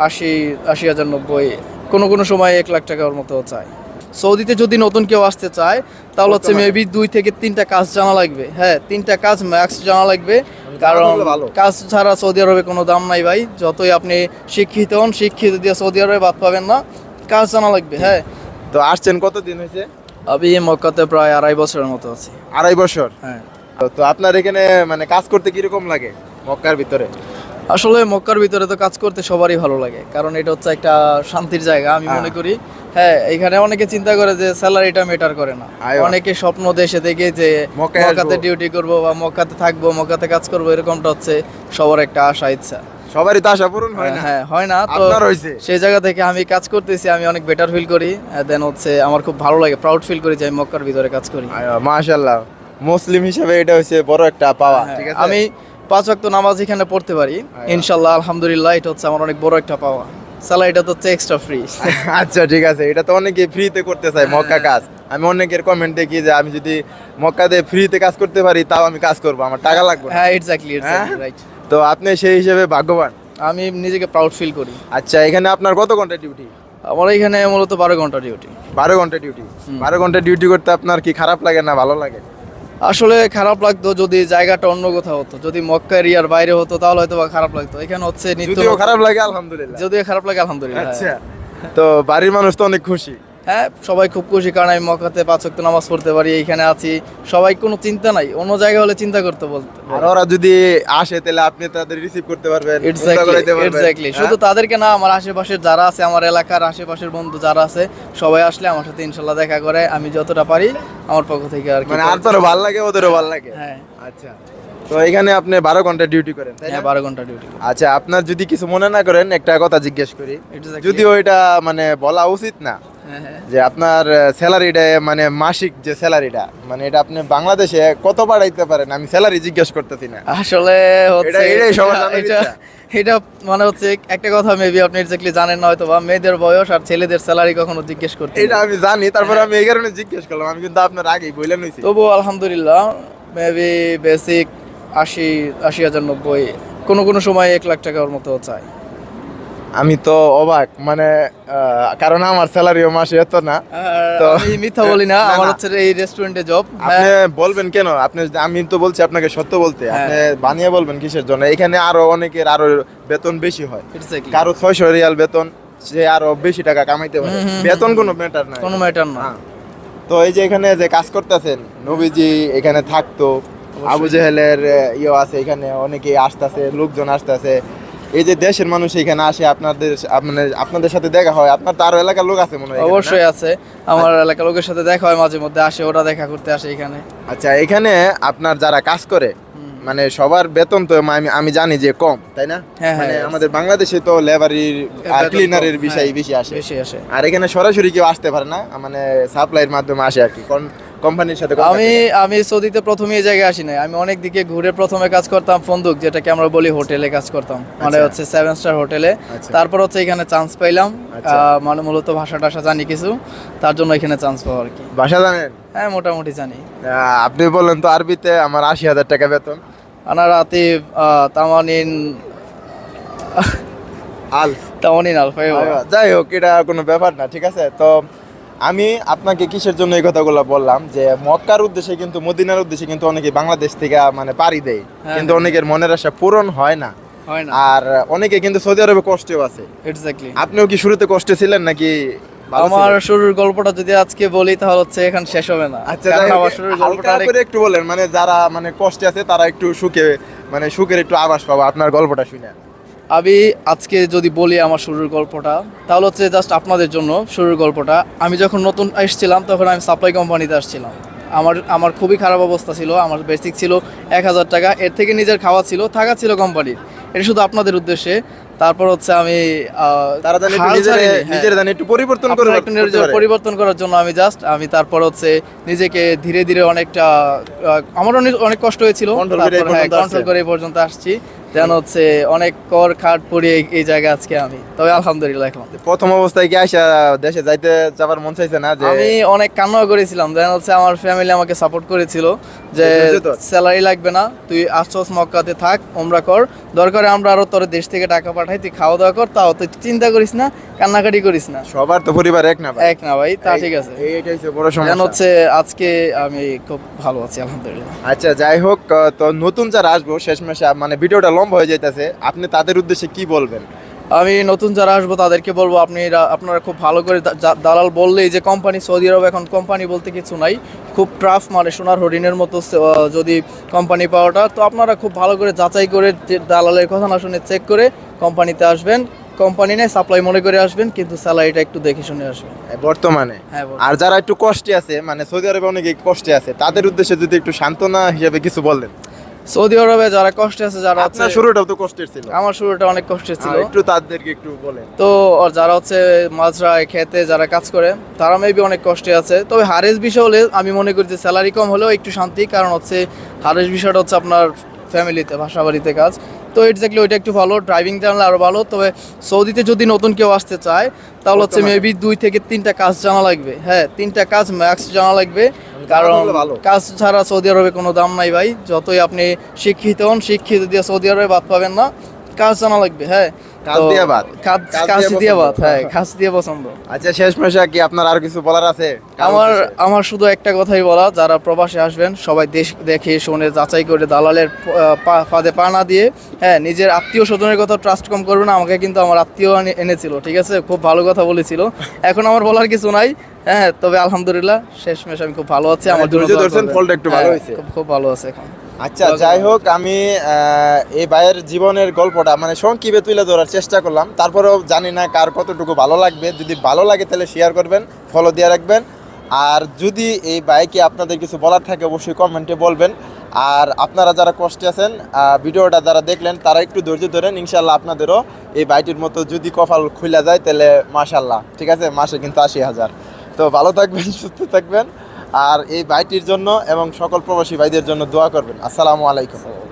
আশি আশি হাজার নব্বই কোনো কোনো সময় এক লাখ টাকার মতো চায় সৌদিতে যদি নতুন কেউ আসতে চায় তাহলে হচ্ছে? মেবি দুই থেকে তিনটা কাজ জানা লাগবে। হ্যাঁ তিনটা কাজ ম্যাক্স জানা লাগবে। কারণ। কাজ ছাড়া সৌদি আরবে কোনো দাম নাই ভাই। যতই আপনি শিক্ষিত হন শিক্ষিত দিয়ে সৌদি আরবে বাদ পাবেন না। কাজ জানা লাগবে হ্যাঁ। তো আসছেন কতদিন হয়েছে? আমি মক্কাতে প্রায় আড়াই বছরের মতো আছি। আড়াই বছর? হ্যাঁ। তো আপনার এখানে মানে কাজ করতে কীরকম লাগে মক্কার ভিতরে? আসলে মক্কার ভিতরে তো কাজ করতে সবারই ভালো লাগে। কারণ এটা হচ্ছে একটা শান্তির জায়গা আমি হ্যাঁ। মনে করি। হ্যাঁ এখানে অনেকে চিন্তা করে যে স্যালারিটা মেটার করে না। অনেকে স্বপ্ন দেশে দেখে যে মক্কাতে ডিউটি করব বা মক্কাতে থাকব মক্কাতে কাজ করব এরকমটা হচ্ছে সবার একটা আশা ইচ্ছা। সবারই তো আশা পূরণ হয় না। হ্যাঁ হয় না তো সেই জায়গা থেকে আমি কাজ করতেছি আমি অনেক বেটার ফিল করি। দেন হচ্ছে আমার খুব ভালো লাগে প্রাউড ফিল করি যে আমি মক্কার ভিতরে কাজ করি। মাশাল্লাহ মুসলিম হিসেবে এটা হচ্ছে বড় একটা পাওয়া হ্যাঁ, ঠিক আছে? আমি পাঁচ ওয়াক্ত নামাজ এখানে পড়তে পারি। ইনশাল্লাহ আলহামদুলিল্লাহ এটা হচ্ছে আমার অনেক বড় একটা পাওয়া। স্যালারিটা তো হচ্ছে এক্সট্রা ফ্রি আচ্ছা ঠিক আছে। এটা তো অনেকে ফ্রিতে করতে চায় মক্কা কাজ। আমি অনেকের কমেন্ট দেখি যে আমি যদি মক্কাতে ফ্রিতে কাজ করতে পারি তাও আমি কাজ করব। আমার টাকা লাগবে। হ্যাঁ এক্স্যাক্টলি হ্যাঁ? রাইট তো আপনি সেই হিসেবে ভাগ্যবান? আমি নিজেকে প্রাউড ফিল করি। আচ্ছা এখানে আপনার কত ঘণ্টা ডিউটি আমার এখানে মূলত বারো ঘণ্টা ডিউটি বারো ঘণ্টা ডিউটি বারো ঘণ্টা ডিউটি করতে আপনার কি খারাপ লাগে না ভালো লাগে? আসলে খারাপ লাগতো যদি জায়গাটা অন্য কোথাও হতো যদি মক্কা এরিয়ার বাইরে হতো তাহলে হয়তো বা খারাপ লাগতো। এখানে হচ্ছে যদিও খারাপ লাগে আলহামদুলিল্লাহ। যদিও খারাপ লাগে আলহামদুলিল্লাহ। আচ্ছা তো বাড়ির মানুষ তো অনেক খুশি। হ্যাঁ সবাই খুব খুশি কারণ আমি মক্কাতে পাঁচ ওয়াক্ত নামাজ পড়তে পারি এইখানে আছি। সবাই কোনো চিন্তা নাই অন্য জায়গায় হলে চিন্তা করতে বলতে আর ওরা যদি আসে তাহলে আপনি তাদের রিসিভ করতে পারবেন। এক্স্যাক্টলি? শুধু তাদেরকে না আমার আশেপাশের যারা আছে আমার এলাকার আশেপাশের বন্ধু যারা আছে সবাই আসলে আমার সাথে ইনশাল্লাহ দেখা করে আমি যতটা পারি আমার পক্ষ থেকে আর মানে আর তোরও ভালো লাগে ওদেরও ভালো লাগে? হ্যাঁ। আচ্ছা। তো এখানে আপনি বারো ঘণ্টা ডিউটি করেন তাই না? হ্যাঁ বারো ঘণ্টা ডিউটি আচ্ছা আপনার যদি কিছু মনে না করেন একটা কথা জিজ্ঞেস করি. যদিও এটা মানে বলা উচিত না যে আপনার স্যালারিটা মানে মাসিক যে স্যালারিটা মানে এটা আপনি বাংলাদেশে কত বাড়াইতে পারেন? আমি স্যালারি জিজ্ঞেস করতেছি না। আসলে হচ্ছে এটা- এটাই মানে হচ্ছে একটা কথা মেবি আপনি এক্স্যাক্টলি জানেন না হয়তো বা মেয়েদের বয়স আর ছেলেদের স্যালারি কখনো জিজ্ঞেস করতে এটা আমি জানি তারপর আমি এই কারণে জিজ্ঞেস করলাম আমি কিন্তু আপনার আগেই বললেন হয়েছি তবু আলহামদুলিল্লাহ মেবি বেসিক আশি আশি হাজার নব্বই কোনো কোনো সময় এক লাখ টাকার মতো চায় আমি তো অবাক মানে কারণ আমার স্যালারিও মাসে এত না। তো- আমি মিথ্যা বলি না আমার হচ্ছে এই রেস্টুরেন্টে জব আপনি বলবেন কেন? আপনি আমি তো বলছি আপনাকে সত্য বলতে হ্যাঁ। আপনি বানিয়ে বলবেন কিসের জন্য? এখানে আরও অনেকের আরও বেতন বেশি হয়। কারও ছয়শো রিয়াল বেতন সে আরও বেশি টাকা কামাইতে পারে। বেতন কোনো ম্যাটার না কোনো ম্যাটার না। হ্যাঁ। তো এই যে এখানে যে কাজ করতেছেন নবীজি এখানে থাকতো আবু জেহেলের ইয়ে আছে এখানে অনেকে আসতেছে লোকজন আসতেছে। এই যে দেশের মানুষ এখানে আসে আপনাদের মানে আপনাদের সাথে দেখা হয় আপনার তো আরও এলাকার লোক আছে মনে হয় অবশ্যই আছে। আমার এলাকার লোকের সাথে দেখা হয় মাঝে মধ্যে আসে ওরা দেখা করতে আসে এখানে। আচ্ছা এখানে আপনার যারা কাজ করে মানে সবার বেতন তো আমি আমি জানি যে কম তাই না? হ্যাঁ, মানে হ্যাঁ। আমাদের বাংলাদেশে তো লেবারির আর ক্লিনারের বিষয় হ্যাঁ, বেশি আসে। বেশি আসে। আর এখানে সরাসরি কেউ আসতে পারে না মানে সাপ্লাইয়ের মাধ্যমে আসে আর কি কোম্পানির সাথে আমি আমি সৌদিতে প্রথমে এই জায়গায় আসি নাই আমি অনেক দিকে ঘুরে প্রথমে কাজ করতাম ফন্দুক যেটাকে আমরা বলি হোটেলে কাজ করতাম। মানে আচ্ছা। হচ্ছে সেভেন স্টার হোটেলে। আচ্ছা। তারপর হচ্ছে এখানে চান্স পাইলাম। আচ্ছা। মানে মূলত ভাষা টাষা জানি কিছু। তার জন্য এখানে চান্স পাওয়া আর কি। ভাষা জানেন? হ্যাঁ মোটামুটি জানি। আপনি বললেন তো আরবিতে আমার আশি হাজার টাকা বেতন। আনা রাতে তামানিন আল তামানিন আলফাই যাই হোক এটা কোনো ব্যাপার না ঠিক আছে? তো আমি আপনাকে কিসের জন্য এই কথাগুলো বললাম যে মক্কার উদ্দেশ্যে কিন্তু মদিনার উদ্দেশ্যে কিন্তু অনেকে বাংলাদেশ থেকে মানে পাড়ি দেয়। হ্যাঁ, কিন্তু অনেকের মনের আশা পূরণ হয় না। আর অনেকে কিন্তু সৌদি আরবে কষ্টেও আছে। এক্স্যাক্টলি আপনিও কি শুরুতে কষ্টে ছিলেন নাকি আমার শুরুর গল্পটা যদি আজকে বলি তাহলে হচ্ছে এখন শেষ হবে না। আচ্ছা আমার শুরুর গল্পটা একটু বলেন মানে যারা মানে কষ্টে আছে তারা একটু সুখে মানে সুখের একটু আভাস পাবো আপনার গল্পটা শুনে। আমি আজকে যদি বলি আমার শুরুর গল্পটা তাহলে হচ্ছে জাস্ট আপনাদের জন্য শুরুর গল্পটা। আমি যখন নতুন এসেছিলাম তখন আমি সাপ্লাই কোম্পানিতে আসছিলাম। আমার আমার খুবই খারাপ অবস্থা ছিল আমার বেসিক ছিল এক হাজার টাকা। এর থেকে নিজের খাওয়া ছিল থাকা ছিল কোম্পানির এটা শুধু আপনাদের উদ্দেশ্যে। তারপর হচ্ছে আমি একটু হ্যাঁ। পরিবর্তন করার জন্য আমি জাস্ট আমি তারপর হচ্ছে নিজেকে ধীরে ধীরে অনেকটা আমার অনেক- অনেক কষ্ট হয়েছিল। করে কন্ট্রোল করে এই পর্যন্ত আসছি। দেন হচ্ছে অনেক কর খাট পড়িয়ে এই- জায়গা জায়গায় আজকে আমি। তবে আলহামদুলিল্লাহ এখন। প্রথম অবস্থায় কি আসা দেশে যাইতে যাবার মন চাইছে না যে আমি অনেক কান্না করেছিলাম। দেন হচ্ছে আমার ফ্যামিলি আমাকে সাপোর্ট করেছিল যে স্যালারি লাগবে না তুই আসছস মক্কাতে থাক ওমরা কর। দরকারে আমরা আরও তোর দেশ থেকে টাকা পাঠাই তুই খাওয়া দাওয়া কর তাও তুই চিন্তা করিস না কান্নাকাটি করিস না। সবার তো পরিবার এক না ভাই। এক না ভাই তা ঠিক আছে। এই- এইটাই হচ্ছে বড় সমস্যা। হচ্ছে আজকে আমি খুব ভালো আছি আলহামদুলিল্লাহ। আচ্ছা যাই হোক তো নতুন যারা আসব শেষমেশে মানে ভিডিওটা লম্বা হয়ে যাইতেছে আপনি তাদের উদ্দেশ্যে কি বলবেন? আমি নতুন যারা আসব তাদেরকে বলব আপনি আপনারা খুব ভালো করে দালাল বললেই যে কোম্পানি সৌদি আরব এখন কোম্পানি বলতে কিছু নাই খুব ট্রাফ মানে সোনার হরিণের মতো যদি কোম্পানি পাওয়াটা তো আপনারা খুব ভালো করে যাচাই করে দালালের কথা না শুনে চেক করে কোম্পানিতে আসবেন। কোম্পানি নেই সাপ্লাই মনে করে আসবেন কিন্তু স্যালারিটা একটু দেখে শুনে আসবেন। বর্তমানে? হ্যাঁ বলুন। আর যারা একটু কষ্টে আছে মানে সৌদি আরবে অনেকে কষ্টে আছে তাদের উদ্দেশ্যে যদি একটু সান্ত্বনা হিসেবে কিছু বললেন সৌদি আরবে যারা কষ্টে আছে যারা আছে আপনার শুরুটাও তো কষ্টের ছিল। আমার শুরুটা অনেক কষ্টের ছিল। হ্যাঁ, একটু তাদেরকে একটু বলেন। তো আর যারা হচ্ছে মাজরায় খেতে যারা কাজ করে তারা মেবি অনেক কষ্টে আছে। তবে হারেস বিষয় হলে আমি মনে করি যে স্যালারি কম হলেও একটু শান্তি কারণ হচ্ছে হারেস বিষয়টা হচ্ছে আপনার ফ্যামিলিতে বাসা বাড়িতে কাজ। তো এক্স্যাক্টলি ওইটা একটু ভালো ড্রাইভিং জানলে আরও ভালো। তবে সৌদিতে যদি নতুন কেউ আসতে চায় তাহলে হচ্ছে। মেবি দুই থেকে তিনটা কাজ জানা লাগবে। হ্যাঁ তিনটা কাজ ম্যাক্স জানা লাগবে। কারণ। কাজ ছাড়া সৌদি আরবে কোনো দাম নাই ভাই। যতই আপনি শিক্ষিত হন শিক্ষিত দিয়ে সৌদি আরবে বাদ পাবেন না। কাজ জানা লাগবে হ্যাঁ। হ্যাঁ আচ্ছা শেষ মেশা কি আপনার আর কিছু বলার আছে? আমার আমার শুধু একটা কথাই বলা যারা প্রবাসে আসবেন সবাই দেশ দেখে শুনে যাচাই করে দালালের ফাঁদে পা না দিয়ে হ্যাঁ নিজের আত্মীয় স্বজনের কথা ট্রাস্ট কম করবে না আমাকে কিন্তু আমার আত্মীয় এনেছিল ঠিক আছে? খুব ভালো কথা বলেছিল। এখন আমার বলার কিছু নাই হ্যাঁ তবে আলহামদুলিল্লাহ শেষ শেষমেশ আমি খুব ভালো আছি। আমার ধৈর্য ধরছেন, ফলটা একটু ভালো হ্যাঁ, হয়েছে। খুব- খুব ভালো আছে এখন। আচ্ছা যাই হোক, আমি এই ভাইয়ের জীবনের গল্পটা মানে সংক্ষেপে তুলে ধরার চেষ্টা করলাম। তারপরেও জানি না কার কতটুকু ভালো লাগবে। যদি ভালো লাগে তাহলে শেয়ার করবেন ফলো দিয়ে রাখবেন। আর যদি এই বাইকে আপনাদের কিছু বলার থাকে, অবশ্যই কমেন্টে বলবেন। আর আপনারা যারা কষ্টে আছেন ভিডিওটা যারা দেখলেন, তারা একটু ধৈর্য ধরেন ইনশাল্লাহ আপনাদেরও এই বাইটির মতো যদি কপাল খুলে যায়, তাহলে মাশাল্লাহ ঠিক আছে? মাসে কিন্তু আশি হাজার। তো ভালো থাকবেন, সুস্থ থাকবেন। আর এই ভাইটির জন্য এবং সকল প্রবাসী ভাইদের জন্য দোয়া করবেন। আসসালামু আলাইকুম।